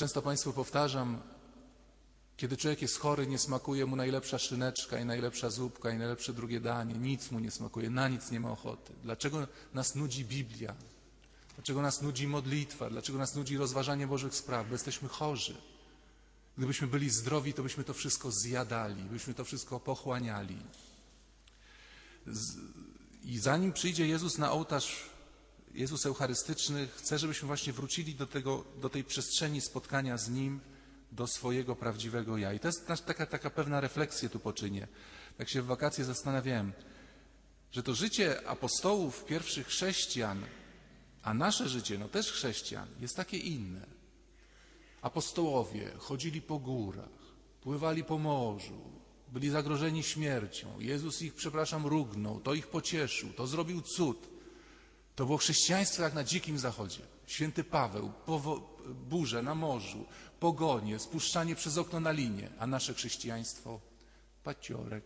często Państwu powtarzam, kiedy człowiek jest chory, nie smakuje mu najlepsza szyneczka i najlepsza zupka i najlepsze drugie danie. Nic mu nie smakuje, na nic nie ma ochoty. Dlaczego nas nudzi Biblia? Dlaczego nas nudzi modlitwa? Dlaczego nas nudzi rozważanie Bożych spraw? Bo jesteśmy chorzy. Gdybyśmy byli zdrowi, to byśmy to wszystko zjadali, byśmy to wszystko pochłaniali. I zanim przyjdzie Jezus na ołtarz, Jezus Eucharystyczny, chce, żebyśmy właśnie wrócili do, tego, do tej przestrzeni spotkania z Nim, do swojego prawdziwego ja. I to jest taka, taka pewna refleksja tu poczynię. Tak się w wakacje zastanawiałem, że to życie apostołów, pierwszych chrześcijan, a nasze życie, no też chrześcijan, jest takie inne. Apostołowie chodzili po górach, pływali po morzu, byli zagrożeni śmiercią. Jezus ich, przepraszam, rógnął, to ich pocieszył, to zrobił cud. To było chrześcijaństwo jak na dzikim zachodzie. Święty Paweł, burze na morzu, pogonie, spuszczanie przez okno na linię, a nasze chrześcijaństwo paciorek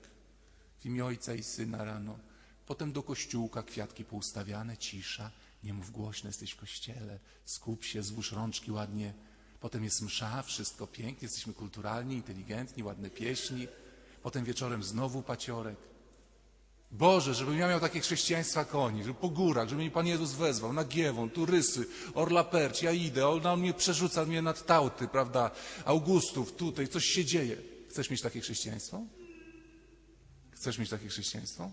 w imię Ojca i Syna rano. Potem do kościółka kwiatki poustawiane, cisza, nie mów głośno, jesteś w kościele, skup się, złóż rączki ładnie. Potem jest msza, wszystko pięknie, jesteśmy kulturalni, inteligentni, ładne pieśni. Potem wieczorem znowu paciorek. Boże, żebym ja miał takie chrześcijaństwa jak oni, żeby po górach, żeby mnie Pan Jezus wezwał, na Giewon, Turysy, Orla Perć, ja idę, on mnie przerzuca mnie nad Tauty, prawda, Augustów, tutaj, coś się dzieje. Chcesz mieć takie chrześcijaństwo? Chcesz mieć takie chrześcijaństwo?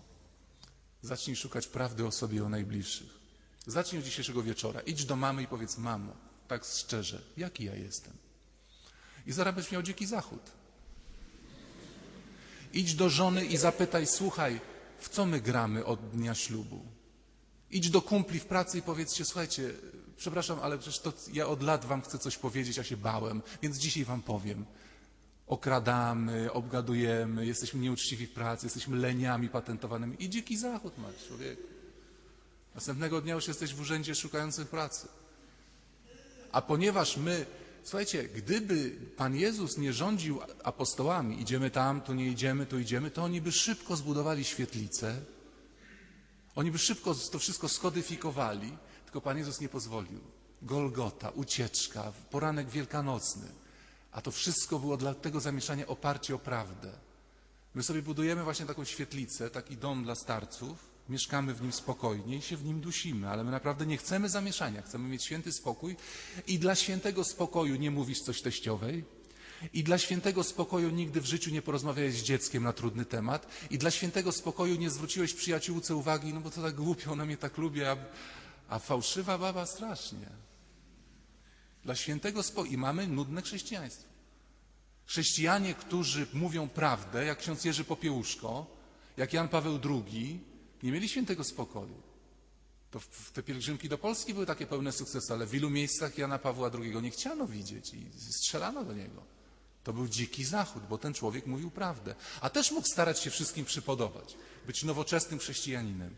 Zacznij szukać prawdy o sobie i o najbliższych. Zacznij od dzisiejszego wieczora. Idź do mamy i powiedz, mamo, tak szczerze, jaki ja jestem? I zaraz będziesz miał dziki zachód. Idź do żony i zapytaj, słuchaj, w co my gramy od dnia ślubu? Idź do kumpli w pracy i powiedzcie, słuchajcie, przepraszam, ale przecież to ja od lat wam chcę coś powiedzieć, a się bałem, więc dzisiaj wam powiem. Okradamy, obgadujemy, jesteśmy nieuczciwi w pracy, jesteśmy leniami patentowanymi i dziki zachód masz, człowieku. Następnego dnia już jesteś w urzędzie szukającym pracy. A ponieważ my, słuchajcie, gdyby Pan Jezus nie rządził apostołami, idziemy tam, tu nie idziemy, tu idziemy, to oni by szybko zbudowali świetlicę, oni by szybko to wszystko skodyfikowali, tylko Pan Jezus nie pozwolił. Golgota, ucieczka, poranek wielkanocny. A to wszystko było dla tego zamieszania oparcie o prawdę. My sobie budujemy właśnie taką świetlicę, taki dom dla starców, mieszkamy w nim spokojnie i się w nim dusimy, ale my naprawdę nie chcemy zamieszania, chcemy mieć święty spokój i dla świętego spokoju nie mówisz coś teściowej, i dla świętego spokoju nigdy w życiu nie porozmawiałeś z dzieckiem na trudny temat, i dla świętego spokoju nie zwróciłeś przyjaciółce uwagi, no bo to tak głupio, ona mnie tak lubi, a, a fałszywa baba strasznie. Dla świętego spokoju i mamy nudne chrześcijaństwo. Chrześcijanie, którzy mówią prawdę, jak ksiądz Jerzy Popiełuszko, jak Jan Paweł II, nie mieli świętego spokoju. To w- te pielgrzymki do Polski były takie pełne sukcesy, ale w wielu miejscach Jana Pawła II nie chciano widzieć i strzelano do niego. To był dziki zachód, bo ten człowiek mówił prawdę. A też mógł starać się wszystkim przypodobać, być nowoczesnym chrześcijaninem.